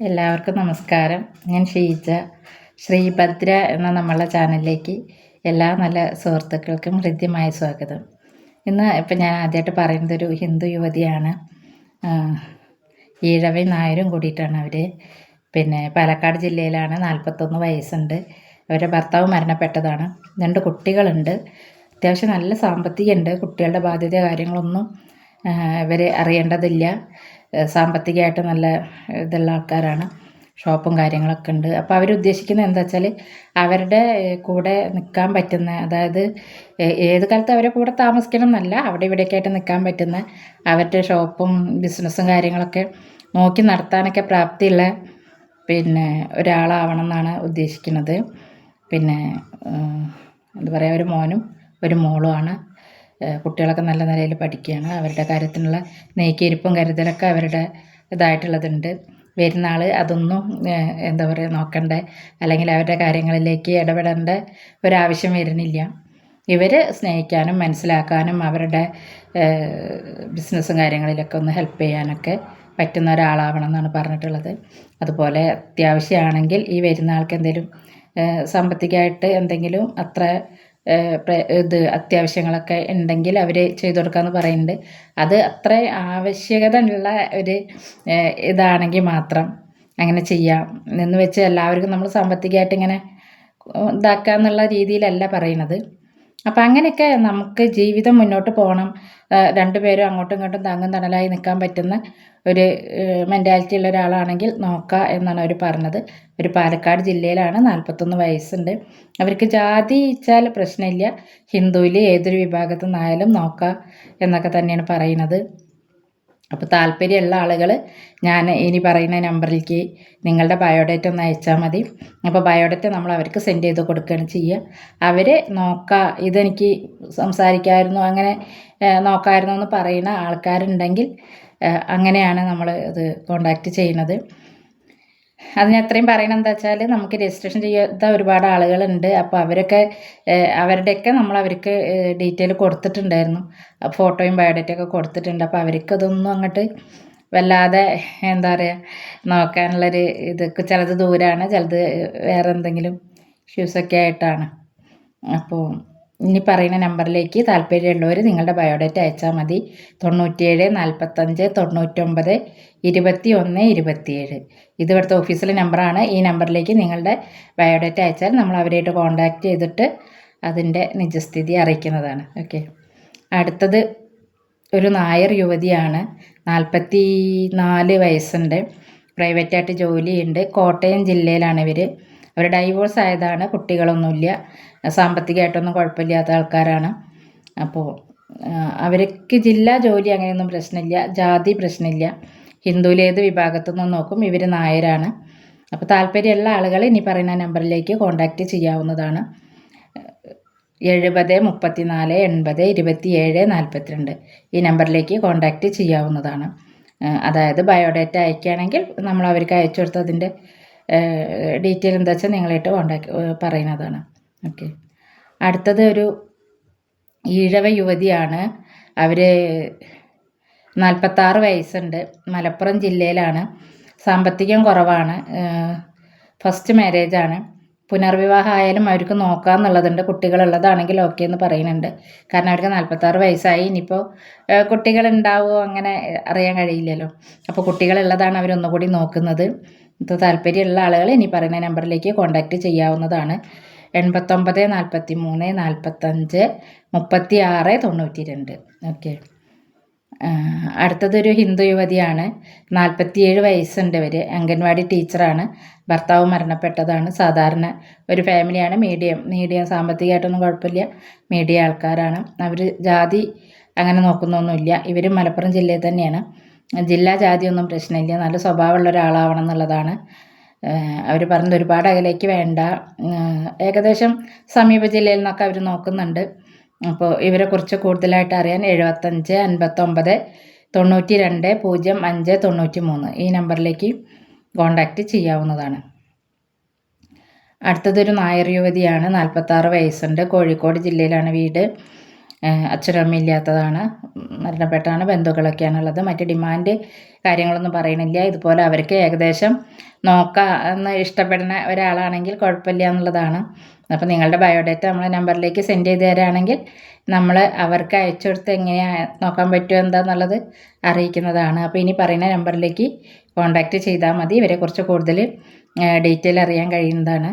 എല്ലാവർക്കും നമസ്കാരം. ഞാൻ ഷീജ. ശ്രീഭദ്ര എന്ന നമ്മളെ ചാനലിലേക്ക് എല്ലാ നല്ല സുഹൃത്തുക്കൾക്കും ഹൃദ്യമായ സ്വാഗതം. ഇന്ന് ഇപ്പം ഞാൻ ആദ്യമായിട്ട് പറയുന്നത് ഒരു ഹിന്ദു യുവതിയാണ്. ഈഴവയും നായരും കൂടിയിട്ടാണ് അവർ പിന്നെ പാലക്കാട് ജില്ലയിലാണ് നാൽപ്പത്തൊന്ന് വയസ്സുണ്ട്. അവരുടെ ഭർത്താവ് മരണപ്പെട്ടതാണ്. രണ്ട് കുട്ടികളുണ്ട്. അത്യാവശ്യം നല്ല സാമ്പത്തികമുണ്ട്. കുട്ടികളുടെ ബാധ്യത കാര്യങ്ങളൊന്നും ഇവർ അറിയേണ്ടതില്ല. സാമ്പത്തികമായിട്ട് നല്ല ഇതുള്ള ആൾക്കാരാണ്. ഷോപ്പും കാര്യങ്ങളൊക്കെ ഉണ്ട്. അപ്പോൾ അവർ ഉദ്ദേശിക്കുന്നത് എന്താ വെച്ചാൽ അവരുടെ കൂടെ നിൽക്കാൻ പറ്റുന്ന അതായത് ഏത് കാലത്ത് അവരെ കൂടെ താമസിക്കണം എന്നല്ല അവിടെ ഇവിടെയൊക്കെ ആയിട്ട് നിൽക്കാൻ പറ്റുന്ന അവരുടെ ഷോപ്പും ബിസിനസ്സും കാര്യങ്ങളൊക്കെ നോക്കി നടത്താനൊക്കെ പ്രാപ്തിയുള്ള പിന്നെ ഒരാളാവണം എന്നാണ് ഉദ്ദേശിക്കുന്നത്. പിന്നെ എന്താ പറയുക ഒരു മോനും ഒരു മോളുമാണ് കുട്ടികളൊക്കെ നല്ല നിലയിൽ പഠിക്കുകയാണ്. അവരുടെ കാര്യത്തിനുള്ള നെയ്ക്കിരിപ്പും കരുതലൊക്കെ അവരുടെ ഇതായിട്ടുള്ളതുണ്ട്. വരുന്ന ആൾ അതൊന്നും എന്താ പറയുക നോക്കണ്ട. അല്ലെങ്കിൽ അവരുടെ കാര്യങ്ങളിലേക്ക് ഇടപെടേണ്ട ഒരാവശ്യം വരുന്നില്ല. ഇവർ സ്നേഹിക്കാനും മനസ്സിലാക്കാനും അവരുടെ ബിസിനസ്സും കാര്യങ്ങളിലൊക്കെ ഒന്ന് ഹെൽപ്പ് ചെയ്യാനൊക്കെ പറ്റുന്ന ഒരാളാവണം എന്നാണ് പറഞ്ഞിട്ടുള്ളത്. അതുപോലെ അത്യാവശ്യമാണെങ്കിൽ ഈ വരുന്ന ആൾക്ക് എന്തെങ്കിലും സാമ്പത്തികമായിട്ട് എന്തെങ്കിലും അത്ര ഇത് അത്യാവശ്യങ്ങളൊക്കെ ഉണ്ടെങ്കിൽ അവർ ചെയ്തു കൊടുക്കാമെന്ന് പറയുന്നുണ്ട്. അത് അത്ര ആവശ്യകത ഉള്ള ഒരു ഇതാണെങ്കിൽ മാത്രം അങ്ങനെ ചെയ്യാം. എന്ന് വെച്ച് എല്ലാവർക്കും നമ്മൾ സാമ്പത്തികമായിട്ട് ഇങ്ങനെ ഇതാക്കുക എന്നുള്ള രീതിയിലല്ല പറയുന്നത്. അപ്പം അങ്ങനെയൊക്കെ നമുക്ക് ജീവിതം മുന്നോട്ട് പോകണം. രണ്ടുപേരും അങ്ങോട്ടും ഇങ്ങോട്ടും താങ്ങും തണലായി നിൽക്കാൻ പറ്റുന്ന ഒരു മെന്റാലിറ്റി ഉള്ള ഒരാളാണെങ്കിൽ നോക്കുക എന്നാണ് അവർ പറഞ്ഞത്. ഒരു പാലക്കാട് ജില്ലയിലാണ് നാൽപ്പത്തൊന്ന് വയസ്സുണ്ട്. അവർക്ക് ജാതി വെച്ചാൽ പ്രശ്നമില്ല. ഹിന്ദുവിൽ ഏതൊരു വിഭാഗത്തിൽ നിന്നായാലും നോക്കുക എന്നൊക്കെ തന്നെയാണ് പറയുന്നത്. അപ്പോൾ താല്പര്യമുള്ള ആളുകൾ ഞാൻ ഇനി പറയുന്ന നമ്പറിലേക്ക് നിങ്ങളുടെ ബയോഡേറ്റ ഒന്ന് അയച്ചാൽ മതി. അപ്പോൾ ബയോഡേറ്റ നമ്മൾ അവർക്ക് സെൻഡ് ചെയ്ത് കൊടുക്കുകയാണ് ചെയ്യുക. അവർ നോക്കുക ഇതെനിക്ക് സംസാരിക്കാമായിരുന്നു അങ്ങനെ നോക്കാമായിരുന്നു എന്ന് പറയുന്ന ആൾക്കാരുണ്ടെങ്കിൽ അങ്ങനെയാണ് നമ്മൾ ഇത് കോണ്ടാക്റ്റ് ചെയ്യുന്നത്. അതിന് അത്രയും പറയണത് എന്താ വെച്ചാൽ നമുക്ക് രജിസ്ട്രേഷൻ ചെയ്യാത്ത ഒരുപാട് ആളുകളുണ്ട്. അപ്പോൾ അവരൊക്കെ അവരുടെയൊക്കെ നമ്മൾ അവർക്ക് ഡീറ്റെയിൽ കൊടുത്തിട്ടുണ്ടായിരുന്നു. ഫോട്ടോയും ബയോഡേറ്റൊക്കെ കൊടുത്തിട്ടുണ്ട്. അപ്പോൾ അവർക്ക് അതൊന്നും അങ്ങോട്ട് വല്ലാതെ എന്താ പറയുക നോക്കാനുള്ളൊരു ഇതൊക്കെ ചിലത് ദൂരമാണ് ചിലത് വേറെ എന്തെങ്കിലും ഇഷ്യൂസൊക്കെ ആയിട്ടാണ്. അപ്പോൾ ഇനി പറയുന്ന നമ്പറിലേക്ക് താല്പര്യമുള്ളവർ നിങ്ങളുടെ ബയോഡേറ്റ അയച്ചാൽ മതി. തൊണ്ണൂറ്റിയേഴ് നാൽപ്പത്തഞ്ച് തൊണ്ണൂറ്റൊമ്പത് ഇരുപത്തി ഒന്ന് ഇരുപത്തിയേഴ്. ഇത് ഇവിടുത്തെ ഓഫീസിലെ നമ്പറാണ്. ഈ നമ്പറിലേക്ക് നിങ്ങളുടെ ബയോഡേറ്റ അയച്ചാൽ നമ്മൾ അവരായിട്ട് കോൺടാക്റ്റ് ചെയ്തിട്ട് അതിന്റെ നിജസ്ഥിതി അറിയിക്കുന്നതാണ്. ഓക്കെ അടുത്തത് ഒരു നായർ യുവതിയാണ്. നാൽപ്പത്തി നാല് വയസ്സുണ്ട് പ്രൈവറ്റായിട്ട് ജോലിയുണ്ട് കോട്ടയം ജില്ലയിലാണ് ഇവർ അവർ ഡൈവോഴ്സ് ആയതാണ് കുട്ടികളൊന്നുമില്ല. സാമ്പത്തികമായിട്ടൊന്നും കുഴപ്പമില്ലാത്ത ആൾക്കാരാണ്. അപ്പോൾ അവർക്ക് ജില്ലാ ജോലി അങ്ങനെയൊന്നും പ്രശ്നമില്ല ജാതി പ്രശ്നമില്ല. ഹിന്ദുവിലേത് വിഭാഗത്തു നിന്ന് നോക്കും ഇവർ നായരാണ്. അപ്പോൾ താല്പര്യമുള്ള ആളുകൾ ഇനി പറയുന്ന നമ്പറിലേക്ക് കോൺടാക്റ്റ് ചെയ്യാവുന്നതാണ്. എഴുപത് മുപ്പത്തി നാല് എൺപത് ഇരുപത്തി ഏഴ് നാൽപ്പത്തിരണ്ട് ഈ നമ്പറിലേക്ക് കോൺടാക്റ്റ് ചെയ്യാവുന്നതാണ്. അതായത് ബയോഡേറ്റ അയക്കുകയാണെങ്കിൽ നമ്മൾ അവർക്ക് അയച്ചു കൊടുത്തതിന്റെ ഡീറ്റെയിൽ എന്താ വെച്ചാൽ നിങ്ങളായിട്ട് കോണ്ടാക്ട് പറയുന്നതാണ്. ഓക്കെ അടുത്തത് ഒരു ഈഴവ യുവതിയാണ്. അവർ നാൽപ്പത്താറ് വയസ്സുണ്ട്. മലപ്പുറം ജില്ലയിലാണ്. സാമ്പത്തികം കുറവാണ്. ഫസ്റ്റ് മാരേജാണ് പുനർവിവാഹം ആയാലും അവർക്ക് നോക്കാമെന്നുള്ളതുണ്ട് കുട്ടികളുള്ളതാണെങ്കിൽ ഓക്കെ എന്ന് പറയുന്നുണ്ട്. കാരണം അവർക്ക് നാൽപ്പത്താറ് വയസ്സായി. ഇനിയിപ്പോൾ കുട്ടികളുണ്ടാവുമോ അങ്ങനെ അറിയാൻ കഴിയില്ലല്ലോ. അപ്പോൾ കുട്ടികളുള്ളതാണ് അവരൊന്നുകൂടി നോക്കുന്നത്. ഇപ്പോൾ താല്പര്യമുള്ള ആളുകൾ ഇനി പറയുന്ന നമ്പറിലേക്ക് കോൺടാക്റ്റ് ചെയ്യാവുന്നതാണ്. എൺപത്തൊമ്പത് നാൽപ്പത്തി മൂന്ന് നാൽപ്പത്തഞ്ച് മുപ്പത്തി ആറ് തൊണ്ണൂറ്റി രണ്ട് ഓക്കെ അടുത്തതൊരു ഹിന്ദു യുവതിയാണ്. നാൽപ്പത്തിയേഴ് വയസ്സുണ്ട് ഇവർ അംഗൻവാടി ടീച്ചറാണ്. ഭർത്താവ് മരണപ്പെട്ടതാണ്. സാധാരണ ഒരു ഫാമിലിയാണ്. മീഡിയം മീഡിയം സാമ്പത്തികമായിട്ടൊന്നും കുഴപ്പമില്ല. മീഡിയ ആൾക്കാരാണ്. അവർ ജാതി അങ്ങനെ നോക്കുന്നൊന്നുമില്ല. ഇവർ മലപ്പുറം ജില്ലയിൽ തന്നെയാണ്. ജില്ലാ ജാതിയൊന്നും പ്രശ്നമില്ല. നല്ല സ്വഭാവമുള്ള ഒരാളാവണം എന്നുള്ളതാണ്. അവർ പറഞ്ഞത് ഒരുപാട് അകലേക്ക് വേണ്ട. ഏകദേശം സമീപ ജില്ലയിൽ നിന്നൊക്കെ അവർ നോക്കുന്നുണ്ട്. അപ്പോൾ ഇവരെ ഇവരെക്കുറിച്ച് കൂടുതലായിട്ട് അറിയാൻ എഴുപത്തഞ്ച് അൻപത്തൊമ്പത് തൊണ്ണൂറ്റി രണ്ട് പൂജ്യം അഞ്ച് തൊണ്ണൂറ്റി മൂന്ന് ഈ നമ്പറിലേക്ക് കോണ്ടാക്റ്റ് ചെയ്യാവുന്നതാണ്. അടുത്തതൊരു നായർ യുവതിയാണ് നാൽപ്പത്താറ് വയസ്സുണ്ട്. കോഴിക്കോട് ജില്ലയിലാണ് വീട്. അച്ഛനമ്മ ഇല്ലാത്തതാണ് മരണപ്പെട്ടാണ് ബന്ധുക്കളൊക്കെയാണുള്ളത്. മറ്റ് ഡിമാൻഡ് കാര്യങ്ങളൊന്നും പറയണില്ല. ഇതുപോലെ അവർക്ക് ഏകദേശം നോക്കാം എന്ന് ഇഷ്ടപ്പെടുന്ന ഒരാളാണെങ്കിൽ കുഴപ്പമില്ല എന്നുള്ളതാണ്. അപ്പോൾ നിങ്ങളുടെ ബയോഡേറ്റ നമ്മളെ നമ്പറിലേക്ക് സെൻഡ് ചെയ്ത് തരാണെങ്കിൽ നമ്മൾ അവർക്ക് അയച്ചു കൊടുത്ത് എങ്ങനെയാണ് നോക്കാൻ പറ്റുമോ എന്താണെന്നുള്ളത് അറിയിക്കുന്നതാണ്. അപ്പോൾ ഇനി പറയുന്ന നമ്പറിലേക്ക് കോൺടാക്റ്റ് ചെയ്താൽ മതി. ഇവരെക്കുറിച്ച് കൂടുതൽ ഡീറ്റെയിൽ അറിയാൻ കഴിയുന്നതാണ്.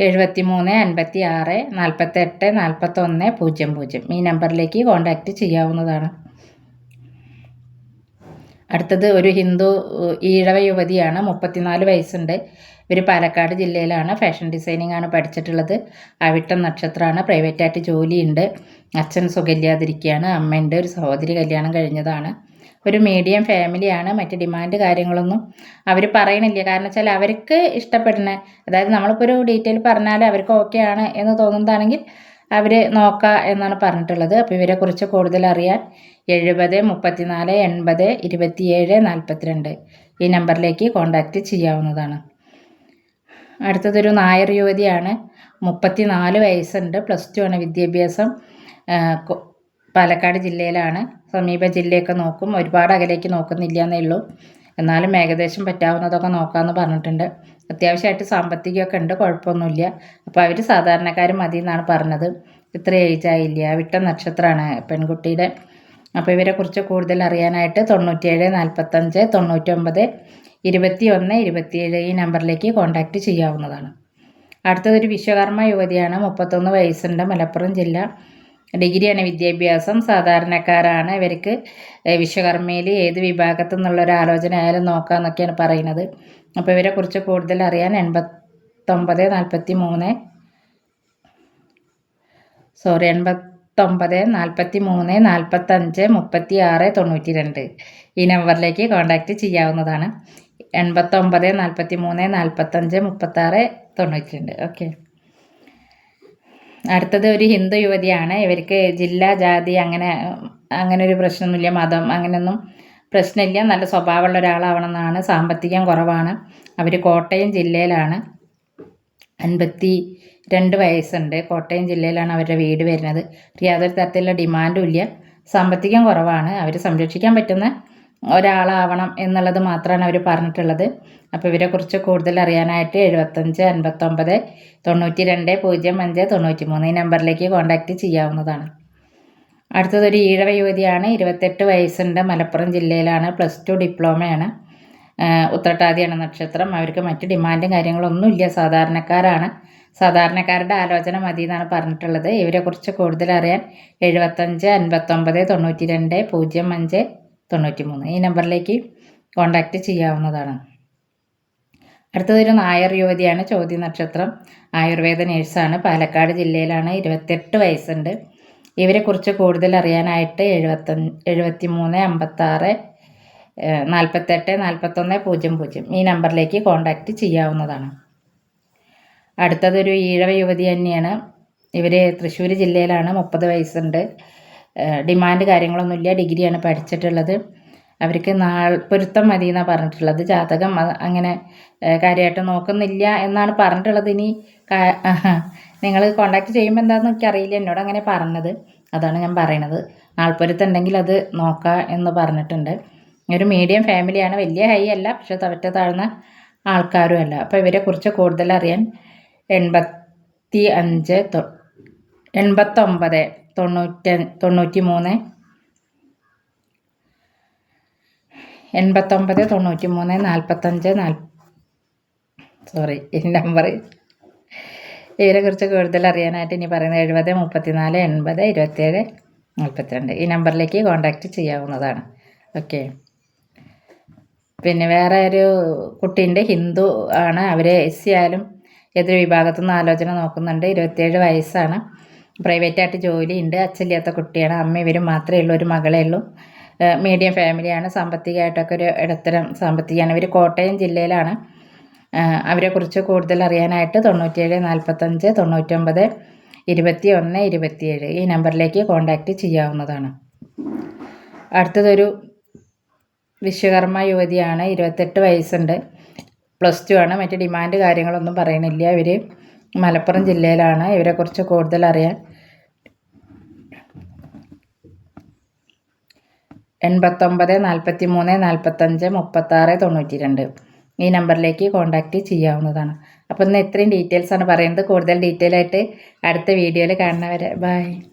എഴുപത്തി മൂന്ന് അൻപത്തി ആറ് നാൽപ്പത്തെട്ട് നാൽപ്പത്തൊന്ന് പൂജ്യം പൂജ്യം. ഈ നമ്പറിലേക്ക് കോൺടാക്റ്റ് ചെയ്യാവുന്നതാണ്. അടുത്തത് ഒരു ഹിന്ദു ഈഴവ യുവതിയാണ് മുപ്പത്തിനാല് വയസ്സുണ്ട്. ഇവർ പാലക്കാട് ജില്ലയിലാണ്. ഫാഷൻ ഡിസൈനിങ് ആണ് പഠിച്ചിട്ടുള്ളത്. അവിട്ടം നക്ഷത്രമാണ്. പ്രൈവറ്റായിട്ട് ജോലിയുണ്ട്. അച്ഛൻ സുഖമില്ലാതിരിക്കുകയാണ്. അമ്മയുണ്ട്. ഒരു സഹോദരി കല്യാണം കഴിഞ്ഞതാണ്. ഒരു മീഡിയം ഫാമിലിയാണ് മറ്റ് ഡിമാൻഡ് കാര്യങ്ങളൊന്നും അവർ പറയണില്ല. കാരണം വെച്ചാൽ അവർക്ക് ഇഷ്ടപ്പെടുന്ന അതായത് നമ്മളിപ്പോൾ ഒരു ഡീറ്റെയിൽ പറഞ്ഞാൽ അവർക്ക് ഓക്കെ ആണ് എന്ന് തോന്നുന്നതാണെങ്കിൽ അവർ നോക്കുക എന്നാണ് പറഞ്ഞിട്ടുള്ളത്. അപ്പോൾ ഇവരെക്കുറിച്ച് കൂടുതൽ അറിയാൻ എഴുപത് മുപ്പത്തിനാല് എൺപത് ഇരുപത്തിയേഴ് നാൽപ്പത്തിരണ്ട് ഈ നമ്പറിലേക്ക് കോൺടാക്റ്റ് ചെയ്യാവുന്നതാണ്. അടുത്തതൊരു നായർ യുവതിയാണ്. മുപ്പത്തി നാല് വയസ്സുണ്ട്. പ്ലസ് ടു ആണ് വിദ്യാഭ്യാസം. പാലക്കാട് ജില്ലയിലാണ്. സമീപ ജില്ലയൊക്കെ നോക്കും. ഒരുപാട് അകലേക്ക് നോക്കുന്നില്ല എന്നേ ഉള്ളൂ എന്നാലും ഏകദേശം പറ്റാവുന്നതൊക്കെ നോക്കാമെന്ന് പറഞ്ഞിട്ടുണ്ട്. അത്യാവശ്യമായിട്ട് സാമ്പത്തികമൊക്കെ ഉണ്ട് കുഴപ്പമൊന്നുമില്ല. അപ്പോൾ അവർ സാധാരണക്കാർ മതി എന്നാണ് പറഞ്ഞത്. ഇത്ര ഏജായില്ല? വിട്ട നക്ഷത്രമാണ് പെൺകുട്ടിയുടെ. അപ്പോൾ ഇവരെക്കുറിച്ച് കൂടുതൽ അറിയാനായിട്ട് തൊണ്ണൂറ്റിയേഴ് നാൽപ്പത്തഞ്ച് തൊണ്ണൂറ്റൊമ്പത് ഇരുപത്തി ഒന്ന് ഇരുപത്തിയേഴ് ഈ നമ്പറിലേക്ക് കോൺടാക്റ്റ് ചെയ്യാവുന്നതാണ്. അടുത്തതൊരു വിശ്വകർമ്മ യുവതിയാണ്. മുപ്പത്തൊന്ന് വയസ്സുണ്ട് മലപ്പുറം ജില്ല. ഡിഗ്രിയാണ് വിദ്യാഭ്യാസം. സാധാരണക്കാരാണ് ഇവർക്ക് വിശ്വകർമ്മയിൽ ഏത് വിഭാഗത്തു നിന്നുള്ള ഒരു ആലോചന ആയാലും നോക്കാമെന്നൊക്കെയാണ് പറയുന്നത് അപ്പോൾ ഇവരെക്കുറിച്ച് കൂടുതൽ അറിയാൻ എൺപത്തൊമ്പത് നാൽപ്പത്തി മൂന്ന് സോറി എൺപത്തൊമ്പത് നാൽപ്പത്തി മൂന്ന് നാൽപ്പത്തഞ്ച് മുപ്പത്തി ആറ് തൊണ്ണൂറ്റി രണ്ട് ഈ നമ്പറിലേക്ക് കോൺടാക്റ്റ് ചെയ്യാവുന്നതാണ്. എൺപത്തൊമ്പത് നാൽപ്പത്തി മൂന്ന് നാൽപ്പത്തഞ്ച് മുപ്പത്താറ് തൊണ്ണൂറ്റി രണ്ട് ഓക്കെ. അടുത്തത് ഒരു ഹിന്ദു യുവതിയാണ്. ഇവർക്ക് ജില്ല ജാതി അങ്ങനെ അങ്ങനെ ഒരു പ്രശ്നമൊന്നുമില്ല. മതം അങ്ങനെയൊന്നും പ്രശ്നമില്ല. നല്ല സ്വഭാവമുള്ള ഒരാളാവണമെന്നാണ്. സാമ്പത്തികം കുറവാണ്. അവർ കോട്ടയം ജില്ലയിലാണ്. അൻപത്തി രണ്ട് വയസ്സുണ്ട്. കോട്ടയം ജില്ലയിലാണ് അവരുടെ വീട് വരുന്നത്. യാതൊരു തരത്തിലുള്ള ഡിമാൻഡും ഇല്ല. സാമ്പത്തികം കുറവാണ്. അവർ സംരക്ഷിക്കാൻ പറ്റുന്ന ഒരാളാവണം എന്നുള്ളത് മാത്രമാണ് അവർ പറഞ്ഞിട്ടുള്ളത്. അപ്പോൾ ഇവരെക്കുറിച്ച് കൂടുതൽ അറിയാനായിട്ട് എഴുപത്തഞ്ച് അൻപത്തൊമ്പത് തൊണ്ണൂറ്റി രണ്ട് പൂജ്യം അഞ്ച് തൊണ്ണൂറ്റി മൂന്ന് ഈ നമ്പറിലേക്ക് കോൺടാക്റ്റ് ചെയ്യാവുന്നതാണ്. അടുത്തതൊരു ഈഴവ യുവതിയാണ്. ഇരുപത്തെട്ട് വയസ്സുണ്ട്. മലപ്പുറം ജില്ലയിലാണ്. Plus two ഡിപ്ലോമയാണ്. ഉത്രട്ടാതിയാണ് നക്ഷത്രം. അവർക്ക് മറ്റ് ഡിമാൻഡും കാര്യങ്ങളൊന്നുമില്ല സാധാരണക്കാരാണ്. സാധാരണക്കാരുടെ ആലോചന മതി എന്നാണ് പറഞ്ഞിട്ടുള്ളത്. ഇവരെക്കുറിച്ച് കൂടുതൽ അറിയാൻ എഴുപത്തഞ്ച് അൻപത്തൊമ്പത് തൊണ്ണൂറ്റി രണ്ട് പൂജ്യം അഞ്ച് തൊണ്ണൂറ്റി മൂന്ന് ഈ നമ്പറിലേക്ക് കോൺടാക്റ്റ് ചെയ്യാവുന്നതാണ്. അടുത്തതൊരു നായർ യുവതിയാണ്. ചോദ്യ നക്ഷത്രം. ആയുർവേദ നേഴ്സാണ്. പാലക്കാട് ജില്ലയിലാണ്. ഇരുപത്തെട്ട് വയസ്സുണ്ട്. ഇവരെക്കുറിച്ച് കൂടുതൽ അറിയാനായിട്ട് എഴുപത്തഞ്ച് എഴുപത്തി മൂന്ന് അമ്പത്താറ് നാൽപ്പത്തെട്ട് നാൽപ്പത്തൊന്ന് പൂജ്യം പൂജ്യം. ഈ നമ്പറിലേക്ക് കോൺടാക്റ്റ് ചെയ്യാവുന്നതാണ്. അടുത്തതൊരു ഈഴവ യുവതി തന്നെയാണ്. ഇവർ തൃശ്ശൂർ ജില്ലയിലാണ്. മുപ്പത് വയസ്സുണ്ട്. ഡിമാൻഡ് കാര്യങ്ങളൊന്നുമില്ല ഡിഗ്രിയാണ് പഠിച്ചിട്ടുള്ളത്. അവർക്ക് നാൾ പൊരുത്തം മതി എന്നാണ് പറഞ്ഞിട്ടുള്ളത്. ജാതകം അങ്ങനെ കാര്യമായിട്ട് നോക്കുന്നില്ല എന്നാണ് പറഞ്ഞിട്ടുള്ളത്. ഇനി നിങ്ങൾ കോണ്ടാക്ട് ചെയ്യുമ്പോൾ എന്താണെന്ന് എനിക്കറിയില്ല. എന്നോട് അങ്ങനെ പറഞ്ഞത്. അതാണ് ഞാൻ പറയണത്. നാൾപ്പൊരുത്തം ഉണ്ടെങ്കിൽ അത് നോക്കാം എന്ന് പറഞ്ഞിട്ടുണ്ട്. ഒരു മീഡിയം ഫാമിലിയാണ് വലിയ ഹൈ അല്ല. പക്ഷെ തവറ്റ താഴ്ന്ന ആൾക്കാരും അല്ല. അപ്പോൾ ഇവരെക്കുറിച്ച് കൂടുതൽ അറിയാൻ എൺപത്തി അഞ്ച് എൺപത്തൊമ്പത് തൊണ്ണൂറ്റി തൊണ്ണൂറ്റി മൂന്ന് എൺപത്തൊമ്പത് തൊണ്ണൂറ്റി മൂന്ന് നാൽപ്പത്തഞ്ച് നാൽ സോറി ഈ നമ്പർ ഇതിനെക്കുറിച്ച് കൂടുതൽ അറിയാനായിട്ട് ഇനി പറയുന്നത് എഴുപത് മുപ്പത്തിനാല് എൺപത് ഇരുപത്തേഴ് നാൽപ്പത്തിരണ്ട്. ഈ നമ്പറിലേക്ക് കോൺടാക്റ്റ് ചെയ്യാവുന്നതാണ്. ഓക്കെ പിന്നെ വേറെ ഒരു കുട്ടീന്റെ ഹിന്ദു ആണ്. അവർ എസ് സി ആയാലും ഏതൊരു വിഭാഗത്തു നിന്ന് ആലോചന നോക്കുന്നുണ്ട്. ഇരുപത്തേഴ് വയസ്സാണ്. പ്രൈവറ്റായിട്ട് ജോലിയുണ്ട് അച്ഛനില്ലാത്ത കുട്ടിയാണ് അമ്മ ഇവരും മാത്രമേ ഉള്ളൂ ഒരു മകളേ ഉള്ളൂ. മീഡിയം ഫാമിലിയാണ് സാമ്പത്തികമായിട്ടൊക്കെ ഒരു ഇടത്തരം സാമ്പത്തികമാണ്. ഇവർ കോട്ടയം ജില്ലയിലാണ്. അവരെക്കുറിച്ച് കൂടുതൽ അറിയാനായിട്ട് തൊണ്ണൂറ്റിയേഴ് നാൽപ്പത്തഞ്ച് തൊണ്ണൂറ്റൊമ്പത് ഇരുപത്തി ഒന്ന് ഇരുപത്തിയേഴ് ഈ നമ്പറിലേക്ക് കോൺടാക്റ്റ് ചെയ്യാവുന്നതാണ്. അടുത്തതൊരു വിശ്വകർമ്മ യുവതിയാണ് ഇരുപത്തെട്ട് വയസ്സുണ്ട്. പ്ലസ് ടു ആണ് മറ്റ് ഡിമാൻഡ് കാര്യങ്ങളൊന്നും പറയണില്ല ഇവർ മലപ്പുറം ജില്ലയിലാണ് ഇവരെക്കുറിച്ച് കൂടുതൽ അറിയാൻ. എൺപത്തൊമ്പത് നാൽപ്പത്തി മൂന്ന് നാൽപ്പത്തഞ്ച് മുപ്പത്താറ് തൊണ്ണൂറ്റി രണ്ട് ഈ നമ്പറിലേക്ക് കോൺടാക്റ്റ് ചെയ്യാവുന്നതാണ്. അപ്പോൾ ഇന്ന് ഇത്രയും ഡീറ്റെയിൽസാണ് പറയുന്നത്. കൂടുതൽ ഡീറ്റെയിൽ ആയിട്ട് അടുത്ത വീഡിയോയിൽ കാണുന്നവരെ. ബൈ.